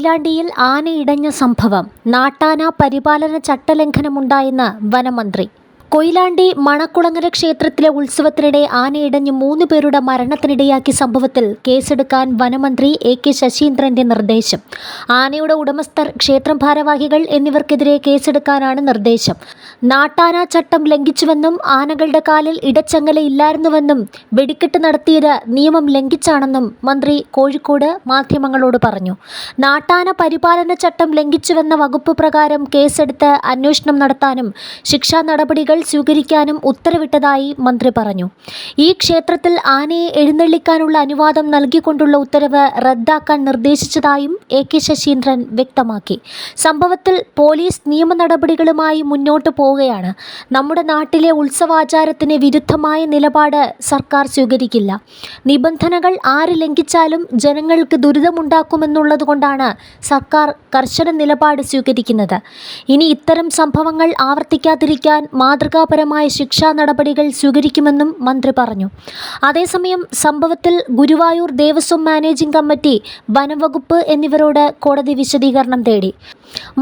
കൊയിലാണ്ടിയിൽ ആനയിടഞ്ഞ സംഭവം. നാട്ടാന പരിപാലന ചട്ടലംഘനമുണ്ടായെന്ന് വനമന്ത്രി. കൊയിലാണ്ടി മണക്കുളങ്ങര ക്ഷേത്രത്തിലെ ഉത്സവത്തിനിടെ ആനയിടഞ്ഞ് മൂന്ന് പേരുടെ മരണത്തിനിടയാക്കിയ സംഭവത്തിൽ കേസെടുക്കാൻ വനമന്ത്രി എ കെ ശശീന്ദ്രന്റെ നിർദ്ദേശം. ആനയുടെ ഉടമസ്ഥർ ക്ഷേത്രം ഭാരവാഹികൾ എന്നിവർക്കെതിരെ കേസെടുക്കാനാണ് നിർദ്ദേശം. നാട്ടാന ചട്ടം ലംഘിച്ചുവെന്നും ആനകളുടെ കാലിൽ ഇടച്ചങ്ങലയില്ലായിരുന്നുവെന്നും വെടിക്കെട്ട് നടത്തിയത് നിയമം ലംഘിച്ചാണെന്നും മന്ത്രി കോഴിക്കോട് മാധ്യമങ്ങളോട് പറഞ്ഞു. നാട്ടാന പരിപാലന ചട്ടം ലംഘിച്ചുവെന്ന വകുപ്പ് പ്രകാരം കേസെടുത്ത് അന്വേഷണം നടത്താനും ശിക്ഷാ നടപടികൾ സ്വീകരിക്കാനും ഉത്തരവിട്ടതായി മന്ത്രി പറഞ്ഞു. ഈ ക്ഷേത്രത്തിൽ ആനയെ എഴുന്നള്ളിക്കാനുള്ള അനുവാദം നൽകിക്കൊണ്ടുള്ള ഉത്തരവ് റദ്ദാക്കാൻ നിർദ്ദേശിച്ചതായും എ കെ ശശീന്ദ്രൻ വ്യക്തമാക്കി. സംഭവത്തിൽ പോലീസ് നിയമ നടപടികളുമായി മുന്നോട്ട് പോവുകയാണ്. നമ്മുടെ നാട്ടിലെ ഉത്സവാചാരത്തിന് വിരുദ്ധമായ നിലപാട് സർക്കാർ സ്വീകരിക്കില്ല. നിബന്ധനകൾ ആര് ലംഘിച്ചാലും ജനങ്ങൾക്ക് ദുരിതമുണ്ടാക്കുമെന്നുള്ളതുകൊണ്ടാണ് സർക്കാർ കർശന നിലപാട് സ്വീകരിക്കുന്നത്. ഇനി ഇത്തരം സംഭവങ്ങൾ ആവർത്തിക്കാതിരിക്കാൻ മാതൃകാപരമായ ശിക്ഷാ നടപടികൾ സ്വീകരിക്കുമെന്നും മന്ത്രി പറഞ്ഞു. അതേസമയം സംഭവത്തിൽ ഗുരുവായൂർ ദേവസ്വം മാനേജിംഗ് കമ്മിറ്റി വനംവകുപ്പ് എന്നിവരോട് കോടതി വിശദീകരണം തേടി.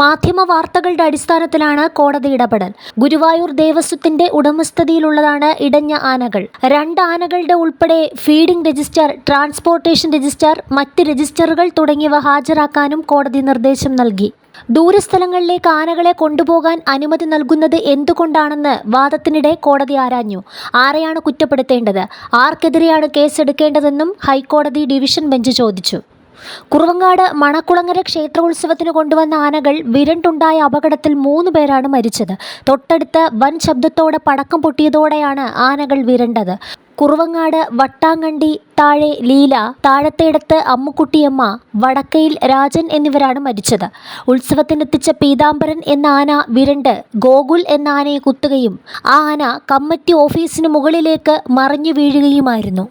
മാധ്യമ വാർത്തകളുടെ അടിസ്ഥാനത്തിലാണ് കോടതി ഇടപെടൽ. ഗുരുവായൂർ ദേവസ്വത്തിന്റെ ഉടമസ്ഥതയിലുള്ളതാണ് ഇടഞ്ഞ ആനകൾ. രണ്ട് ആനകളുടെ ഉൾപ്പെടെ ഫീഡിംഗ് രജിസ്റ്റർ ട്രാൻസ്പോർട്ടേഷൻ രജിസ്റ്റർ മറ്റ് രജിസ്റ്ററുകൾ തുടങ്ങിയവ ഹാജരാക്കാനും കോടതി നിർദ്ദേശം നൽകി. ദൂരസ്ഥലങ്ങളിലേക്ക് ആനകളെ കൊണ്ടുപോകാൻ അനുമതി നൽകുന്നത് എന്തുകൊണ്ടാണെന്ന് വാദത്തിനിടെ കോടതി ആരാഞ്ഞു. ആരെയാണ് കുറ്റപ്പെടുത്തേണ്ടത്? ആർക്കെതിരെയാണ് കേസെടുക്കേണ്ടതെന്നും ഹൈക്കോടതി ഡിവിഷൻ ബെഞ്ച് ചോദിച്ചു. കുറുവങ്ങാട് മണക്കുളങ്ങര ക്ഷേത്രോത്സവത്തിന് കൊണ്ടുവന്ന ആനകൾ വിരണ്ടുണ്ടായ അപകടത്തിൽ മൂന്ന് പേരാണ് മരിച്ചത്. തൊട്ടടുത്ത് വൻ ശബ്ദത്തോടെ പടക്കം പൊട്ടിയതോടെയാണ് ആനകൾ വിരണ്ടത്. കുറുവങ്ങാട് വട്ടാങ്കണ്ടി താഴെ ലീല താഴത്തേടത്ത് അമ്മുക്കുട്ടിയമ്മ വടക്കയിൽ രാജൻ എന്നിവരാണ് മരിച്ചത്. ഉത്സവത്തിനെത്തിച്ച പീതാംബരൻ എന്ന ആന വിരണ്ട് ഗോകുൽ എന്ന ആനയെ കുത്തുകയും ആ ആന കമ്മിറ്റി ഓഫീസിന് മുകളിലേക്ക് മറിഞ്ഞു വീഴുകയുമായിരുന്നു.